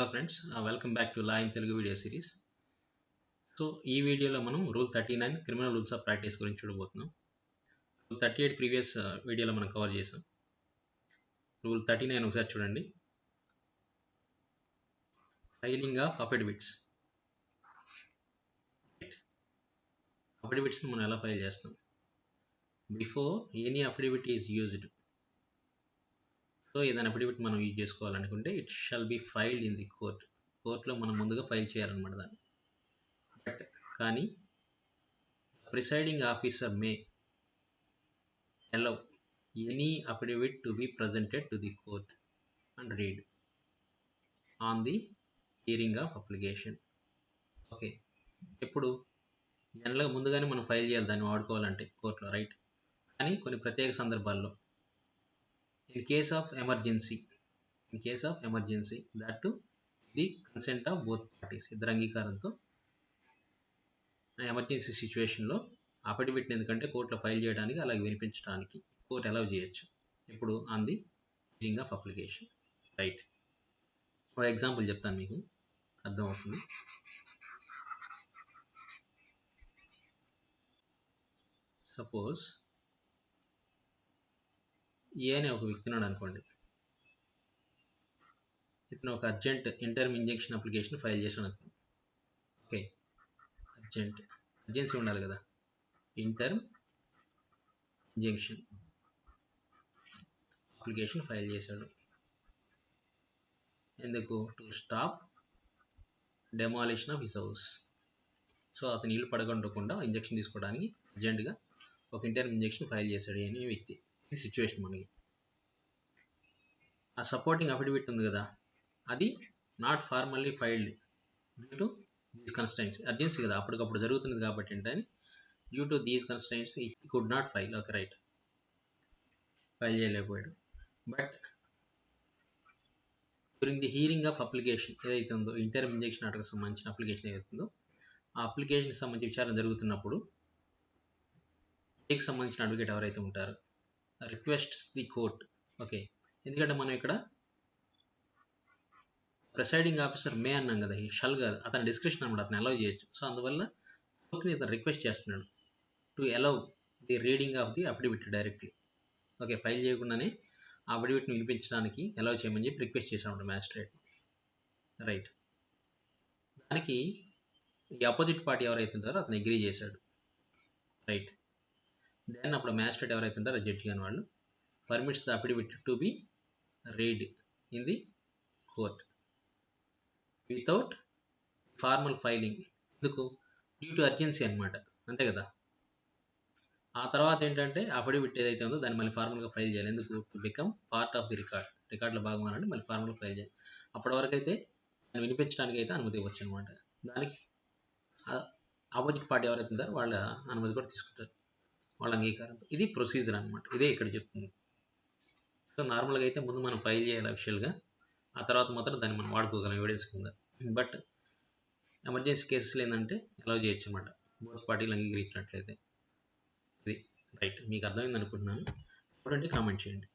Hello friends welcome back to law in Telugu video series so ఈ వీడియోలో మనం rule thirty nine criminal rules of practice గురించి చూడబోతున్నాం. Rule thirty eight previous వీడియోలో మనం cover చేసాం రూల్ థర్టీ నైన్ ఒకసారి చూడండి. ఫైలింగ్ ఆఫ్ అఫిడవిట్స్ అఫిడవిట్స్ని మనం ఎలా ఫైల్ చేస్తాం? Before any affidavit is used so ఏదైనా అఫిడవిట్ మనం యూజ్ చేసుకోవాలనుకుంటే it shall be filed in the court కోర్టులో మనం ముందుగా ఫైల్ చేయాలన్నమాట దాన్ని. బట్ కానీ presiding officer may allow any affidavit to be presented to the court and read on the hearing of application okay ఎప్పుడు జనరల్గా ముందుగానే మనం ఫైల్ చేయాలి దాన్ని వాడుకోవాలంటే కోర్టులో రైట్ కానీ కొన్ని ప్రత్యేక సందర్భాల్లో in case of emergency in case of emergency that the consent of both parties ఇద్దరు అంగీకారంతో ఎమర్జెన్సీ సిచ్యువేషన్లో అఫిడవిట్ని ఎందుకంటే కోర్టులో ఫైల్ చేయడానికి అలాగే వినిపించడానికి కోర్టు అలౌ చేయొచ్చు. ఇప్పుడు on the hearing of application right ఒక ఎగ్జాంపుల్ చెప్తాను మీకు అర్థమవుతుంది. సపోజ్ ఏ అనే ఒక వ్యక్తి ఉన్నాడు అనుకోండి. ఇతను ఒక urgent interim injunction application file చేసాడు అనుకోండి ఓకే. అర్జెంట్ అర్జెన్సీ ఉండాలి కదా. ఇంటర్మ్ ఇంజెక్షన్ అప్లికేషన్ ఫైల్ చేశాడు. ఎందుకు? To stop demolition of his house so అతను ఇల్లు పడగొట్టకుండా ఇంజెక్షన్ తీసుకోవడానికి అర్జెంటుగా ఒక ఇంటర్మ్ ఇంజెక్షన్ ఫైల్ చేశాడు అనే వ్యక్తి. ఇది సిచ్యువేషన్ మనకి. ఆ సపోర్టింగ్ అఫిడవిట్ ఉంది కదా అది not formally filed due to these constants urgency కదా అప్పటికప్పుడు జరుగుతుంది కాబట్టి ఏంటని due to these constraints he could not file ఒక రైట్ ఫైల్ చేయలేకపోయాడు. But during the hearing of application ఏదైతే ఉందో ఇంటర్మ్ ఇంజెక్షన్ ఆర్డర్కి సంబంధించిన అప్లికేషన్ ఏదైతుందో ఆ అప్లికేషన్కి సంబంధించి విచారణ జరుగుతున్నప్పుడు ఏకి సంబంధించిన అడ్వకేట్ ఎవరైతే ఉంటారో రిక్వెస్ట్స్ ది కోర్ట్ ఓకే ఎందుకంటే మనం ఇక్కడ ప్రిసైడింగ్ ఆఫీసర్ మే అన్నాం కదా ఈ షల్ కాదు అతని డిస్క్రిప్షన్ అనమాట అతను అలౌ చేయొచ్చు. సో అందువల్ల కోర్ట్ని ఇతను రిక్వెస్ట్ చేస్తున్నాడు to allow the reading of the affidavit directly okay file చేయకుండానే ఆ అఫిడవిట్ని వినిపించడానికి అలౌ చేయమని చెప్పి రిక్వెస్ట్ చేశాడు మ్యాజిస్ట్రేట్ రైట్ దానికి ఈ అపోజిట్ పార్టీ ఎవరైతే ఉంటారో అతను అగ్రీ చేశాడు. రైట్ దెన్ అప్పుడు మ్యాజిస్ట్రేట్ ఎవరైతే ఉంటారో జడ్జి అని వాళ్ళు permits the affidavit to be read in the court without formal filing ఎందుకు? డ్యూ టు అర్జెన్సీ అనమాట అంతే కదా? ఆ తర్వాత ఏంటంటే అఫిడవిట్ ఏదైతే ఉందో దాన్ని మళ్ళీ ఫార్మల్గా ఫైల్ చేయాలి. ఎందుకు? To become part of the record రికార్డులో భాగం అనంటే మళ్ళీ ఫార్మల్గా ఫైల్ చేయాలి. అప్పటి వరకు అయితే దాన్ని వినిపించడానికి అయితే అనుమతి ఇవ్వచ్చు అనమాట దానికి ఆపోజిట్ పార్టీ ఎవరైతే ఉంటారో వాళ్ళ అనుమతి కూడా తీసుకుంటారు. వాళ్ళ అంగీకారంతో. ఇది ప్రొసీజర్ అనమాట ఇదే ఇక్కడ చెప్తుంది. సో నార్మల్గా అయితే ముందు మనం ఫైల్ చేయాలి అఫిషియల్గా ఆ తర్వాత మాత్రం దాన్ని మనం వాడుకోగలం ఎవిడెన్స్ కింద. బట్ ఎమర్జెన్సీ కేసెస్లో ఏంటంటే అలౌ చేయొచ్చు అనమాట బోత్ పార్టీలు అంగీకరించినట్లయితే. ఇది రైట్ మీకు అర్థమైంది అనుకుంటున్నాను. ఇప్పుడంటే కామెంట్ చేయండి.